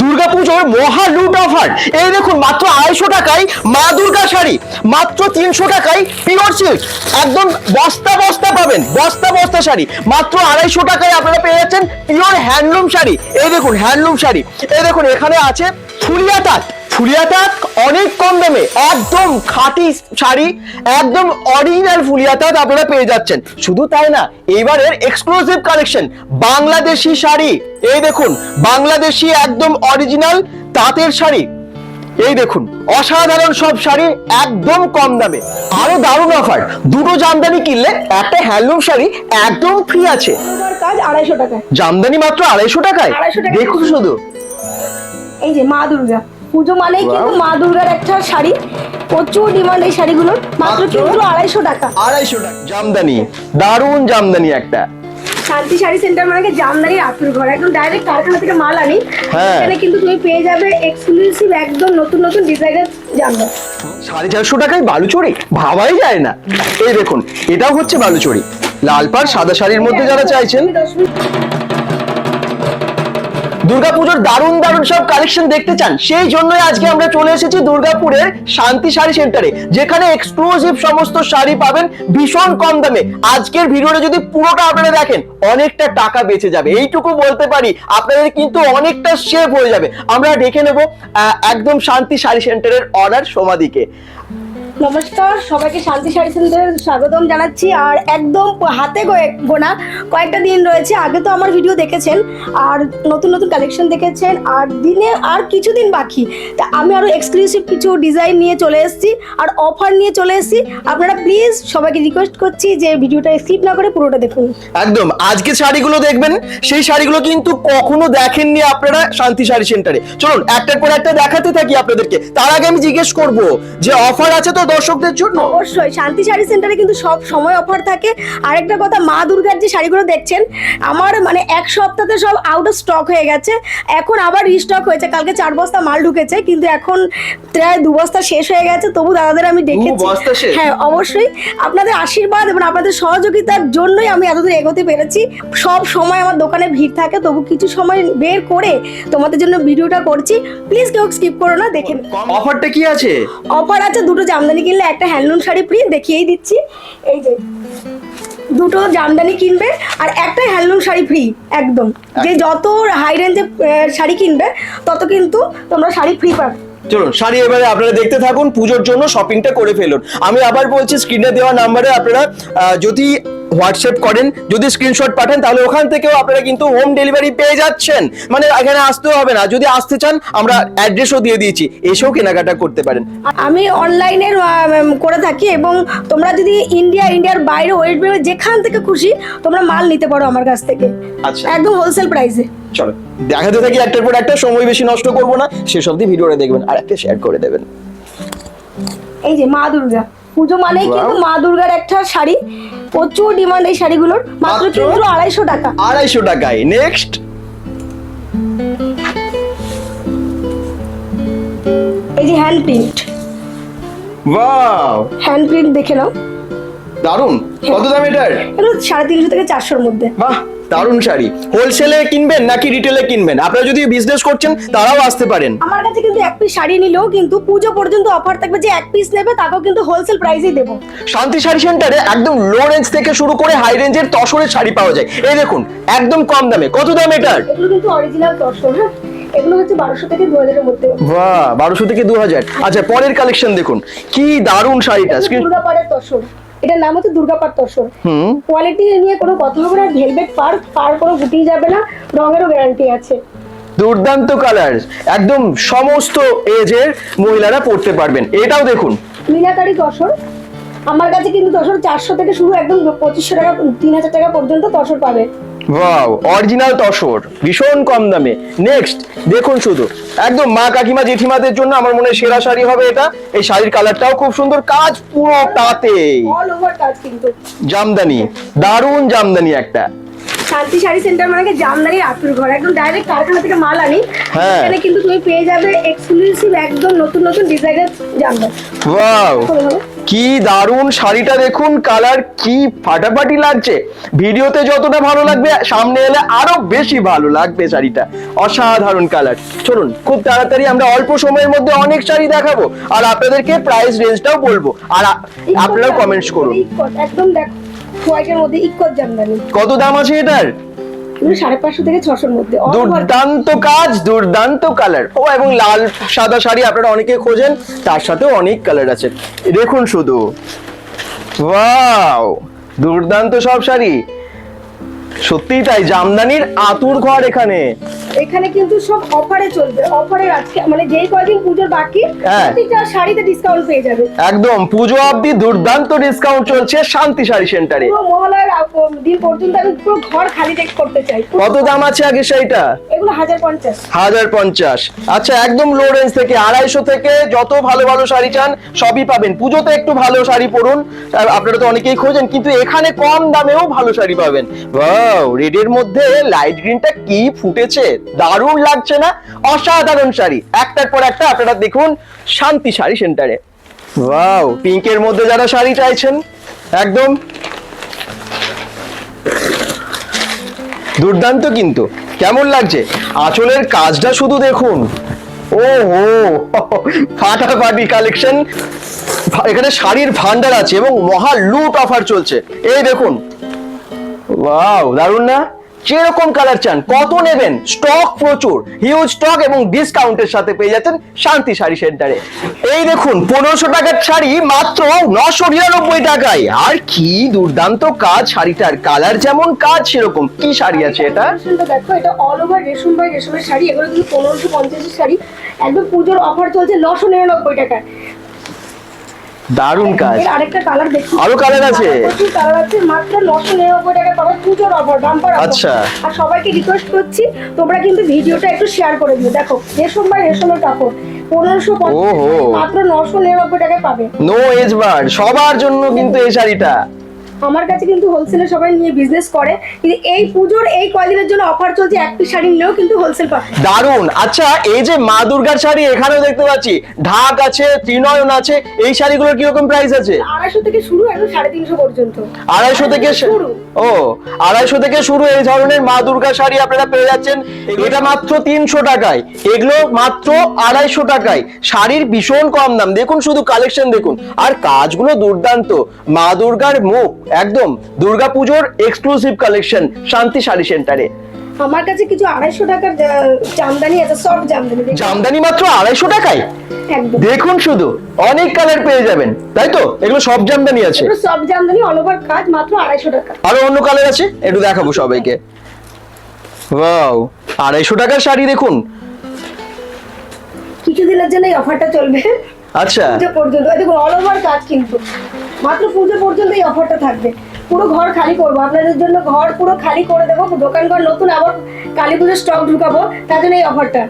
দুর্গাপুজোর মহা লুট অফার এই দেখুন, মাত্র আড়াইশো টাকায় মা দুর্গা শাড়ি, মাত্র তিনশো টাকায় পিওর সিল্ক একদম বস্তা বস্তা পাবেন, বস্তা বস্তা শাড়ি। মাত্র আড়াইশো টাকায় আপনারা পেয়ে যাচ্ছেন পিওর হ্যান্ডলুম শাড়ি। এই দেখুন হ্যান্ডলুম শাড়ি। এই দেখুন, এখানে আছে ফুলিয়া তাঁত। ফুলিয়া তাঁত অনেক কম দামে একদম খাঁটি শাড়ি একদম অরিজিনাল ফুলিয়া তাঁত আপনারা পেয়ে যাচ্ছেন। শুধু তাই না এবারের এক্সক্লুসিভ কালেকশন বাংলাদেশি শাড়ি। এই দেখুন বাংলাদেশি একদম অরিজিনাল তাঁতের শাড়ি। এই দেখুন অসাধারণ সব শাড়ি একদম কম দামে। আরও দারুণ অফার দুটো জামদানি কিনলে একটা হ্যান্ডলুম শাড়ি একদম ফ্রি আছে। কাজ আড়াইশো টাকায়। জামদানি মাত্র আড়াইশো টাকায়? 250 টাকায়। দেখুন শুধু। এই যে মা দুর্গা। পুজো মানেই কিন্তু মা দুর্গার একটা শাড়ি। প্রচুর ডিমান্ড এই শাড়িগুলোর। মাত্র? কিন্তু আড়াইশো টাকা। আড়াইশো টাকা। জামদানি। দারুণ জামদানি একটা। শান্তি শাড়ি সেন্টার মানে কি? জামদানির আতুর ঘর। একদম ডাইরেক্ট কারখানা থেকে মাল আনি। হ্যাঁ। এখানে কিন্তু তুমি পেয়ে যাবে এক্সক্লুসিভ একদম নতুন নতুন ডিজাইনের জামদানি। সাড়ে চারশো টাকায় বালুচরি? ভাবাই যায় না। এই দেখুন এটাও হচ্ছে বালুচরি। লাল পাড় সাদা শাড়ির মধ্যে যারা চাইছেন। দুর্গাপুজোর দারুণ দারুণ সব কালেকশন দেখতে চান, সেই জন্যই আজকে আমরা চলে এসেছি দুর্গাপুরের শান্তি শাড়ি সেন্টারে যেখানে এক্সক্লুসিভ সমস্ত শাড়ি পাবেন ভীষণ কম দামে। আজকের ভিডিওটা যদি পুরোটা আপনারা দেখেন, অনেকটা টাকা বেঁচে যাবে। এইটুকু বলতে পারি, আপনাদের কিন্তু অনেকটা সেভ হয়ে যাবে। আমরা ডেকে নেব একদম শান্তি শাড়ি সেন্টারের অর্ডার সমাধিকে। নমস্কার, সবাইকে শান্তি শাড়ি স্বাগতম জানাচ্ছি। আর একদম হাতে গোনা, কয়েকটা দিন রয়েছে, আগে তো আমার ভিডিও দেখেছেন, আর নতুন নতুন কালেকশন দেখেছেন, আর দিনে আর কিছুদিন বাকি। তা আমি আরও এক্সক্লুসিভ কিছু ডিজাইন নিয়ে চলে এসেছি, আর অফার নিয়ে চলে এসেছি। আপনারা প্লিজ সবাইকে রিকোয়েস্ট করছি যে ভিডিওটা স্কিপ না করে পুরোটা দেখুন। একদম, আজকে শাড়িগুলো দেখবেন, সেই শাড়িগুলো কিন্তু কখনো দেখেননি আপনারা শান্তি শাড়ি সেন্টারে চলুন, একটার পর একটা দেখাতে থাকি আপনাদেরকে। তার আগে আমি জিজ্ঞেস করব, যে অফার আছে তো দর্শকদের জন্য? অবশ্যই শান্তি শাড়ি সেন্টারে কিন্তু সব সময় অফার থাকে। আরেকটা কথা মা দুর্গার যে শাড়িগুলো দেখছেন আমার মানে এক সপ্তাহে সব আউট অফ স্টক হয়ে গেছে। এখন আবার রিস্টক হয়েছে। কালকে চার বস্তা মাল ঢুকেছে কিন্তু এখন প্রায় দু বস্তা শেষ হয়ে গেছে। তবু দাদাদের আমি দেখেছি। হ্যাঁ অবশ্যই। আপনাদের আশীর্বাদ এবং আপনাদের সহযোগিতার জন্যই আমি এতদূর এগোতে পেরেছি। সব সময় আমার দোকানে ভিড় থাকে তবু কিছু সময় বের করে তোমাদের জন্য ভিডিওটা করছি। প্লিজ কেউ স্কিপ করো না দেখে অফারটা কি আছে? অফার আছে দুটো জামদানি কিনলে একটা হ্যান্ডলুম শাড়ি ফ্রি দেখিয়েই দিচ্ছি। এই যে দুটো জামদানি কিনবে আর একটা হ্যান্ডলুম শাড়ি ফ্রি একদম। যে যত হাই রেঞ্জে শাড়ি কিনবে তত কিন্তু তোমরা শাড়ি ফ্রি পাবে। চলুন শাড়ি এবারে আপনারা দেখতে থাকুন পুজোর জন্য শপিংটা করে ফেলুন। আমি আবার বলছি স্ক্রিনে দেওয়া নাম্বারে আপনারা যদি হোয়াটসঅ্যাপ করেন যদি স্ক্রিনশট পাঠান তাহলে ওখান থেকেও আপনারা কিন্তু হোম ডেলিভারি পেয়ে যাচ্ছেন। মানে এখানে আসতেও হবে না। যদি আসতে চান আমরা অ্যাড্রেসও দিয়ে দিয়েছি। এসেও কেনাকাটা করতে পারেন। আমি অনলাইনের করে থাকি এবং তোমরা যদি ইন্ডিয়া ইন্ডিয়ার বাইরে ওয়েস্ট বেঙ্গল যেখান থেকে খুশি তোমরা মাল নিতে পারো আমার কাছ থেকে। আচ্ছা। একদম হোলসেল প্রাইসে চলো। দেখাতে থাকি একটার পর একটা সময় বেশি নষ্ট করব না। শেষ দিয়ে ভিডিওটা দেখবেন আর একটা শেয়ার করে দেবেন। এই যে মা দুর্গা। পুজো মানেই কিন্তু মা দুর্গার একটা শাড়ি। প্রচুর ডিমান্ড এই শাড়িগুলোর। মাত্র? কিন্তু আড়াইশো টাকা। আড়াইশো টাকায়। নেক্সট এই যে hand print wow hand print দেখে নাও। দারুণ কত দাম এটার? এগুলো সাড়ে তিনশো থেকে চারশোর মধ্যে। বাহ। দারুণ শাড়ি। হোলসেলে কিনবেন নাকি রিটেলে কিনবেন? আপনারা যদি বিজনেস করছেন তারাও আসতে পারেন। আমার কাছে কিন্তু এক পিস শাড়ি নিলেও কিন্তু পুজো পর্যন্ত অফার থাকবে যে এক পিস নেবে তাকেও কিন্তু হোলসেল প্রাইসেই দেবো। শান্তি শাড়ি সেন্টারে একদম লো রেঞ্জ থেকে শুরু করে হাই রেঞ্জের তসরের শাড়ি পাওয়া যায়। এই দেখুন একদম কম দামে। কত দাম এটার? এগুলো কিন্তু অরিজিনাল দর্শন হ্যাঁ? এগুলো হচ্ছে বারোশো থেকে দু মধ্যে। বাহ থেকে হাজার। আচ্ছা পরের কালেকশন দেখুন। কি দারুণ শাড়িটা। স্ক্রিন তসর। এটার নাম হচ্ছে দুর্গাপাড় তসর। কোয়ালিটি নিয়ে কোনো কথা হবে না ভেলভেট পার পার কোনো গুটিয়ে যাবে না রঙেরও গ্যারান্টি আছে। দুর্দান্ত কালার একদম সমস্ত এজের মহিলারা পড়তে পারবেন। এটাও দেখুন। মিনাকারি তসর আমার কাছে কিন্তু তসর চারশো থেকে শুরু একদম পঁচিশশো টাকা তিন হাজার টাকা পর্যন্ত তসর পাবে। ওয়াও অরিজিনাল তসর ভীষণ কম দামে। নেক্সট দেখুন শুধু একদম মা কাকিমা জেঠিমাদের জন্য আমার মনে হয় সেরা শাড়ি হবে এটা। এই শাড়ির কালারটাও খুব সুন্দর কাজ পুরো তাতে। জামদানি দারুণ জামদানি একটা। শান্তি শাড়ি সেন্টার মানে কি জামদানির আতুর ঘর একদম ডাইরেক্ট কারখানা থেকে মাল আনি। হ্যাঁ। এখানে কিন্তু তুমি পেয়ে যাবে এক্সক্লুসিভ একদম নতুন নতুন ডিজাইনের জামদানি। ওয়াও। কি দারুণ শাড়িটা দেখুন কালার কি ফাটাফাটি লাগছে। ভিডিওতে যতটা ভালো লাগবে সামনে এলে আরও বেশি ভালো লাগবে শাড়িটা। অসাধারণ কালার। চলুন খুব তাড়াতাড়ি আমরা অল্প সময়ের মধ্যে অনেক শাড়ি দেখাবো আর আপনাদেরকে প্রাইস রেঞ্জটাও বলব। আর আপনারাও কমেন্টস করুন। একদম দেখো হোয়াইটের মধ্যে ইকট জামদানি। কত দাম আছে এটার? দুর্দান্ত কাজ, দুর্দান্ত কালার ও, এবং লাল, সাদা শাড়ি আপনারা অনেকে খোঁজেন, তার সাথেও অনেক কালার আছে। দেখুন শুধু। ওয়াও দুর্দান্ত সব শাড়ি। সত্যিই তাই জামদানির আতুর ঘর এখানে। এখানে কিন্তু সব অফারে চলবে অফারে আজকে মানে যেই কয়দিন পুজোর বাকি হ্যাঁ। প্রতিটা শাড়িতে ডিসকাউন্ট পেয়ে যাবে। একদম পুজো অবধি দুর্দান্ত ডিসকাউন্ট চলছে শান্তি শাড়ি সেন্টারে। পুরো মহালয়ার আগ- দিন পর্যন্ত আমি পুরো ঘর খালি দেখ করতে চাই। কত দাম আছে আগে সেইটা এগুলো হাজার পঞ্চাশ। হাজার পঞ্চাশ। আচ্ছা একদম লো রেঞ্জ থেকে আড়াইশো থেকে যত ভালো ভালো শাড়ি চান সবই পাবেন। পুজোতে একটু ভালো শাড়ি পরুন। আপনারা তো অনেকেই খোঁজেন কিন্তু এখানে কম দামেও ভালো শাড়ি পাবেন। রেডের মধ্যে লাইট গ্রিনটা কি ফুটেছে? দারুণ লাগছে না? অসাধারণ শাড়ি। একটার পর একটা আপনারা দেখুন, শান্তি শাড়ি সেন্টারে ওয়াও পিঙ্কের মধ্যে যারা শাড়ি চাইছেন, একদম। দুর্দান্ত কিন্তু। কেমন লাগছে? আঁচলের কাজটা শুধু দেখুন। ও হো ফাটাফাটি কালেকশন এখানে শাড়ির ভান্ডার আছে এবং মহা লুট অফার চলছে। এই দেখুন ওয়াও দারুণ না? যেরকম কালার চান? কত নেবেন? স্টক প্রচুর হিউজ স্টক এবং ডিসকাউন্টের সাথে পেয়ে যাচ্ছেন শান্তি শাড়ি সেন্টারে এই দেখুন, পনেরোশো টাকার শাড়ি মাত্র নশো নিরানব্বই টাকায়। আর কি দুর্দান্ত কাজ, শাড়িটার কালার যেমন কাজ, সেরকম। কি শাড়ি আছে এটা? দেখো, এটা অল ওভার রেশম বাই রেশমের শাড়ি। এগুলো কিন্তু পনেরোশো পঞ্চাশের শাড়ি। একদম পুজোর অফার চলছে নশো নিরানব্বই টাকায়। দারুণ কাজ আরেকটা কালার দেখি আরও কালার আছে? কালার আছে মাত্র টাকা পাবে পুজোর অফার বাম্পার আচ্ছা। আর সবাইকে রিকোয়েস্ট করছি তোমরা কিন্তু ভিডিওটা একটু শেয়ার করে দিও দেখো রেশম বা রেশমের কাপড় পনেরোশো। মাত্র নশো নিরানব্বই টাকায় পাবে নো এজ বার সবার জন্য কিন্তু এই শাড়িটা আমার কাছে কিন্তু হোলসেলে সবাই নিয়ে বিজনেস করে। কিন্তু এই পুজোর এই কয়দিনের জন্য অফার চলছে এক পিস শাড়ি নিলেও কিন্তু হোলসেল পাবে। দারুণ! আচ্ছা এই যে মা দুর্গার শাড়ি এখানেও দেখতে পাচ্ছি। ঢাক আছে ত্রিনয়ন আছে এই শাড়িগুলোর কীরকম প্রাইস আছে? আড়াইশো থেকে শুরু একদম সাড়ে তিনশো পর্যন্ত। আড়াইশো থেকে শুরু। ও আড়াইশো থেকে শুরু এই ধরনের মা দুর্গা শাড়ি আপনারা পেয়ে যাচ্ছেন। এটা মাত্র তিনশো টাকায়। এগুলো মাত্র আড়াইশো টাকায়। শাড়ির ভীষণ কম দাম। দেখুন শুধু কালেকশন দেখুন। আর কাজগুলো দুর্দান্ত। মা দুর্গার মুখ। একদম দুর্গা পুজোর এক্সক্লুসিভ কালেকশন শান্তি শাড়ি সেন্টারে আমার কাছে কিছু আড়াইশো টাকার জামদানি আছে সফট জামদানি। জামদানি মাত্র আড়াইশো টাকায়? দেখুন শুধু অনেক কালার পেয়ে যাবেন তাই তো? এগুলো সব জামদানি আছে। সব জামদানি অল ওভার কাজ মাত্র আড়াইশো টাকা। আরও অন্য কালার আছে? একটু দেখাবো সবাইকে। ওয়াও আড়াইশো টাকার শাড়ি দেখুন। কিছুদিনের জন্য এই অফারটা চলবে। আচ্ছা। পুজো পর্যন্ত দেখুন অল ওভার কাজ কিন্তু। মাত্র পুজো পর্যন্ত এই অফারটা থাকবে। পুরো ঘর খালি করব। আপনাদের জন্য ঘর পুরো খালি করে দেবো। দোকান ঘর নতুন আবার কালী পুজোর স্টক ঢুকাবো। তার জন্য এই অফারটা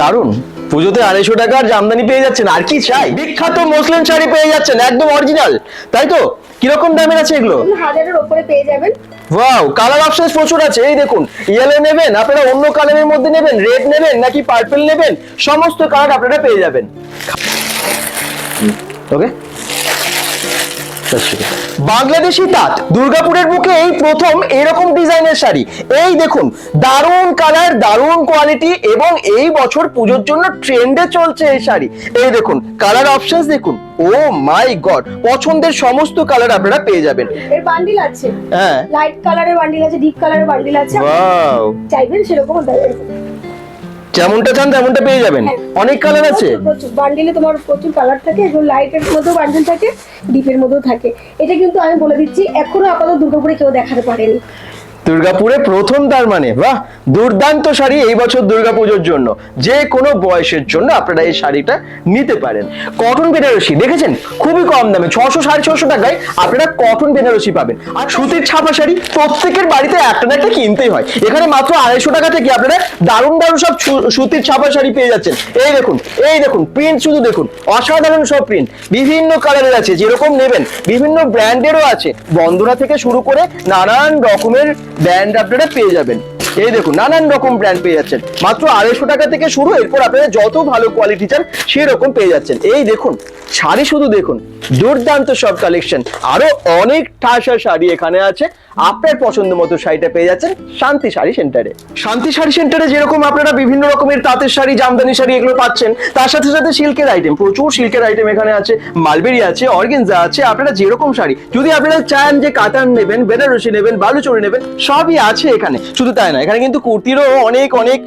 দারুণ পুজোতে আড়াইশো টাকার জামদানি পেয়ে যাচ্ছেন। আর কি চাই? বিখ্যাত মুসলিম শাড়ি পেয়ে যাচ্ছেন একদম অরিজিনাল তাই তো? কীরকম দামের আছে এগুলো? হাজারের ওপরে পেয়ে যাবেন। ওয়াও কালার অপশন প্রচুর আছে। এই দেখুন ইয়েলো নেবেন আপনারা অন্য কালারের মধ্যে নেবেন রেড নেবেন নাকি পার্পল নেবেন সমস্ত কালার আপনারা পেয়ে যাবেন। ওকে বাংলাদেশি তাঁত দুর্গাপুরের বুকে এই প্রথম এরকম ডিজাইনের শাড়ি। এই দেখুন দারুণ কালার দারুণ কোয়ালিটি এবং এই বছর পুজোর জন্য ট্রেন্ডে চলছে এই শাড়ি। এই দেখুন কালার অপশনস দেখুন। ও মাই গড পছন্দের সমস্ত কালার আপনারা পেয়ে যাবেন। এর বান্ডিল আছে। হ্যাঁ। লাইট কালারের বান্ডিল আছে ডিপ কালারের বান্ডিল আছে। ওয়াও চাইবেন সেরকম যেমনটা চান তেমনটা পেয়ে যাবেন। হ্যাঁ। অনেক কালার আছে। বান্ডিলে তোমার প্রচুর কালার থাকে এবং লাইটের মধ্যেও বান্ডিল থাকে ডিপের মধ্যেও থাকে। এটা কিন্তু আমি বলে দিচ্ছি এখনও আপাতত দুর্গাপুরে কেউ দেখাতে পারেনি। দুর্গাপুরে প্রথম তার মানে বাহ, দুর্দান্ত শাড়ি এই বছর দুর্গাপুজোর জন্য। যে কোনো বয়সের জন্য আপনারা এই শাড়িটা নিতে পারেন। কটন বেনারসি, দেখেছেন? খুবই কম দামে, ছশো সাড়ে ছশো টাকায় আপনারা কটন বেনারসি পাবেন। আর সুতির ছাপা শাড়ি প্রত্যেকের বাড়িতে একটা না একটা কিনতেই হয়। এখানে মাত্র আড়াইশো টাকা থেকে আপনারা দারুণ দারুণ সব সুতির ছাপা শাড়ি পেয়ে যাচ্ছেন। এই দেখুন এই দেখুন প্রিন্ট শুধু দেখুন, অসাধারণ সব প্রিন্ট বিভিন্ন কালারের আছে, যেরকম নেবেন, বিভিন্ন ব্র্যান্ডেরও আছে। বন্দনা থেকে শুরু করে নানান রকমের ব্র্যান্ড আপনারা পেয়ে যাবেন। এই দেখুন, নানান রকম ব্র্যান্ড পেয়ে যাচ্ছেন। মাত্র আড়াইশো টাকা থেকে শুরু, এরপর আপনারা যত ভালো কোয়ালিটি চান, সেরকম পেয়ে যাচ্ছেন। এই দেখুন, শাড়ি শুধু দেখুন, দুর্দান্ত সব কালেকশন আরও অনেক ঠাসা শাড়ি এখানে আছে। আপনার পছন্দ মতো শাড়িটা পেয়ে যাচ্ছেন শান্তি শাড়ি সেন্টারে শান্তি শাড়ি সেন্টারে যেরকম আপনারা বিভিন্ন রকমের তাঁতের শাড়ি, জামদানি শাড়ি এগুলো পাচ্ছেন, তার সাথে সাথে সিল্কের আইটেম প্রচুর সিল্কের আইটেম এখানে আছে। মালবেরি আছে, অর্গেনজা আছে, আপনারা যেরকম শাড়ি, যদি আপনারা চান যে কাতান নেবেন, বেনারসি নেবেন, বালুচরি নেবেন, সবই আছে এখানে। শুধু তাই না এখানে কিন্তু কুর্তিরও অনেক অনেক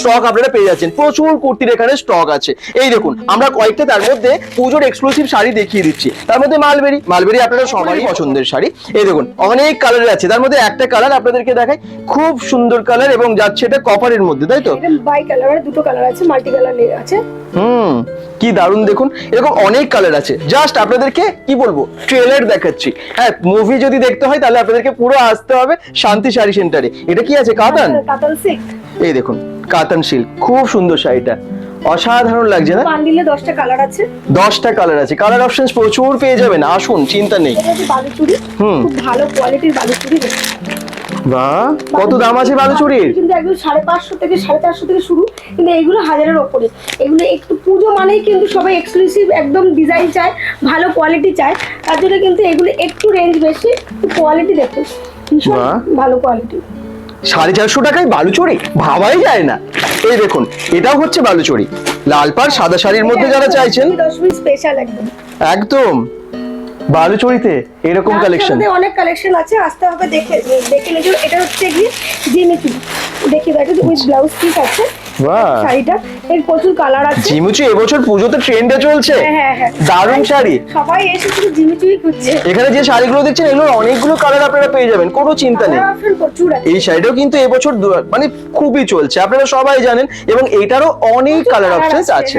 স্টক আপনারা পেয়ে যাচ্ছেন। প্রচুর কুর্তির এখানে স্টক আছে। এই দেখুন আমরা কয়েকটা তার মধ্যে পুজোর এক্সক্লুসিভ শাড়ি দেখিয়ে দিচ্ছি। তার মধ্যে মালবেরি মালবেরি আপনারা সবারই পছন্দের শাড়ি। এই দেখুন অনেক কালারের আছে। তার মধ্যে একটা কালার আপনাদেরকে দেখাই খুব সুন্দর কালার এবং যাচ্ছে এটা কপারের মধ্যে তাই তো? বাই কালার দুটো কালার আছে মাল্টি কালার আছে। হুম। কি দারুণ দেখুন। এরকম অনেক কালার আছে। জাস্ট আপনাদেরকে কি বলব ট্রেলার দেখাচ্ছি। হ্যাঁ মুভি যদি দেখতে হয় তাহলে আপনাদেরকে পুরো আসতে হবে শান্তি শাড়ি সেন্টারে এটা কি আছে কাতান? কাতান সিল্ক এই দেখুন কাতান সিল্ক খুব সুন্দর শাড়িটা। অসাধারণ লাগছে না? বান্ডিলে দশটা কালার আছে। দশটা কালার আছে। কালার অপশনস প্রচুর পেয়ে যাবেন আসুন চিন্তা নেই। বালুচুরি। হুম। খুব ভালো কোয়ালিটির বালুচুরি। বাহ কত দাম আছে বালুচুরির? কিন্তু একদম সাড়ে পাঁচশো থেকে সাড়ে চারশো থেকে শুরু কিন্তু এগুলো হাজারের ওপরে। এগুলো একটু পুজো মানেই কিন্তু সবাই এক্সক্লুসিভ একদম ডিজাইন চায় ভালো কোয়ালিটি চায়। তার জন্য কিন্তু এগুলো একটু রেঞ্জ বেশি কোয়ালিটি দেখুন। ভীষণ ভালো কোয়ালিটি সাড়ে চারশো টাকায় বালুচরি? ভাবাই যায় না। এই দেখুন এটাও হচ্ছে বালুচরি। লাল পাড় সাদা শাড়ির মধ্যে যারা চাইছেন। স্পেশাল একদম। একদম। বালুচরিতে এরকম কালেকশন অনেক কালেকশন আছে আসতে হবে দেখে দেখে নিতে এটা হচ্ছে কি জিমিতি দেখি দেখো উইথ ব্লাউজ পিস আছে শাড়িটা। এর প্রচুর কালার আছে। জিমুচি এবছর পুজোতে ট্রেন্ডে চলছে? হ্যাঁ হ্যাঁ হ্যাঁ। দারুণ শাড়ি। সবাই এসে শুধু জিমিচুই খুঁজছে। এখানে যে শাড়িগুলো দেখছেন এগুলোর অনেকগুলো কালার আপনারা পেয়ে যাবেন কোনো চিন্তা নেই। এই শাড়িটাও কিন্তু এবছর মানে খুবই চলছে আপনারা সবাই জানেন এবং এটারও অনেক কালার অপশনস আছে।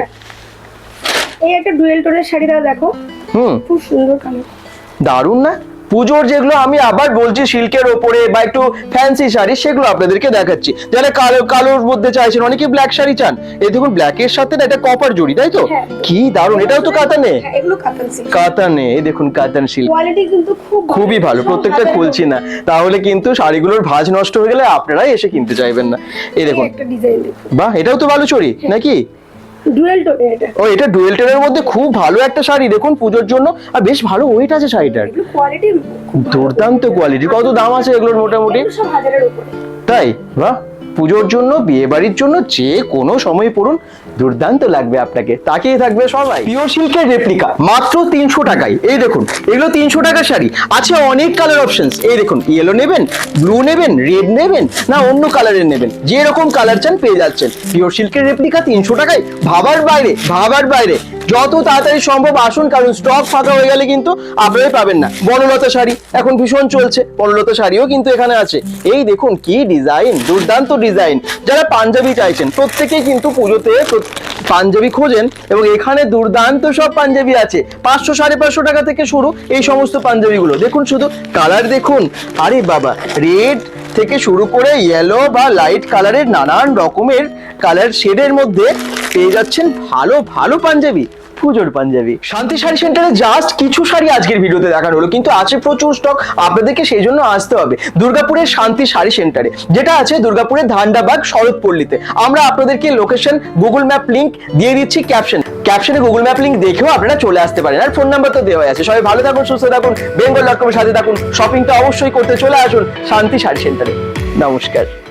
এই একটা ডুয়েল টোনের শাড়িটা দেখো। হুম। খুব সুন্দর কালার দারুণ না? পুজোর যেগুলো আমি আবার বলছি সিল্কের ওপরে বা একটু ফ্যান্সি শাড়ি সেগুলো আপনাদেরকে দেখাচ্ছি। যারা কালো কালোর মধ্যে চাইছেন অনেকে ব্ল্যাক শাড়ি চান। এই দেখুন ব্ল্যাকের সাথে না এটা কপার জড়ি তাই তো? হ্যাঁ। কি দারুণ এটাও তো কাতানে? হ্যাঁ, কাতান কাতানে এই দেখুন কাতান সিল্ক কোয়ালিটি কিন্তু খুব খুবই ভালো প্রত্যেকটা খুলছি না। তাহলে কিন্তু শাড়িগুলোর ভাঁজ নষ্ট হয়ে গেলে আপনারাই এসে কিনতে চাইবেন না। এই দেখুন। একটা ডিজাইন দেখো বাহ এটাও তো বালুচরি নাকি? ডুয়েল টোনের এটা। ও এটা ডুয়েল টোনের মধ্যে খুব ভালো একটা শাড়ি দেখুন পুজোর জন্য। আর বেশ ভালো ওয়েট আছে শাড়িটার। কোয়ালিটি দুর্দান্ত কোয়ালিটি কত দাম আছে এগুলোর মোটামুটি? তাই? বাহ! পুজোর জন্য বিয়ে বাড়ির জন্য যে কোনো সময় পড়ুন দুর্দান্ত লাগবে আপনাকে। তাকিয়ে থাকবে সবাই। পিওর সিল্কের রেপ্লিকা মাত্র তিনশো টাকায়। এই দেখুন এগুলো তিনশো টাকার শাড়ি। আছে অনেক কালার অপশনস এই দেখুন ইয়েলো নেবেন ব্লু নেবেন রেড নেবেন না অন্য কালারের নেবেন। যে রকম কালার চান পেয়ে যাচ্ছেন। পিওর সিল্কের রেপ্লিকা তিনশো টাকায়। ভাবার বাইরে ভাবার বাইরে। যত তাড়াতাড়ি সম্ভব আসুন, কারণ স্টক ফাঁকা হয়ে গেলে কিন্তু আপনারাই পাবেন না। বনলতা শাড়ি, এখন ভীষণ চলছে। বনলতা শাড়িও কিন্তু এখানে আছে। এই দেখুন কি ডিজাইন দুর্দান্ত ডিজাইন যারা পাঞ্জাবি চাইছেন, প্রত্যেকেই কিন্তু পুজোতে পাঞ্জাবি খোঁজেন এবং এখানে দুর্দান্ত সব পাঞ্জাবি আছে। পাঁচশো, সাড়ে পাঁচশো টাকা থেকে শুরু এই সমস্ত পাঞ্জাবিগুলো। দেখুন শুধু কালার দেখুন। আরে বাবা রেড থেকে শুরু করে ইয়েলো বা লাইট কালারের নানান রকমের কালার শেডের মধ্যে পেয়ে যাচ্ছেন ভালো ভালো পাঞ্জাবি। পুজোর পাঞ্জাবি। শান্তি শাড়ি সেন্টারে জাস্ট কিছু শাড়ি আজকের ভিডিওতে দেখানো হলো, কিন্তু আছে প্রচুর স্টক আপনাদেরকে সেই জন্য আসতে হবে দুর্গাপুরের শান্তি শাড়ি সেন্টারে, যেটা আছে দুর্গাপুরের ধান্ডাবাগ শরৎপল্লীতে। আমরা আপনাদেরকে লোকেশন গুগল ম্যাপ লিংক দিয়ে দিচ্ছি ক্যাপশন ক্যাপশনে গুগল ম্যাপ লিংক দেখেও আপনারা চলে আসতে পারেন, আর ফোন নাম্বার তো দেওয়া আছে। সবাই ভালো থাকুন, সুস্থ থাকুন বেঙ্গল ডট কমের সাথে থাকুন শপিংটা অবশ্যই করতে চলে আসুন শান্তি শাড়ি সেন্টারে। নমস্কার।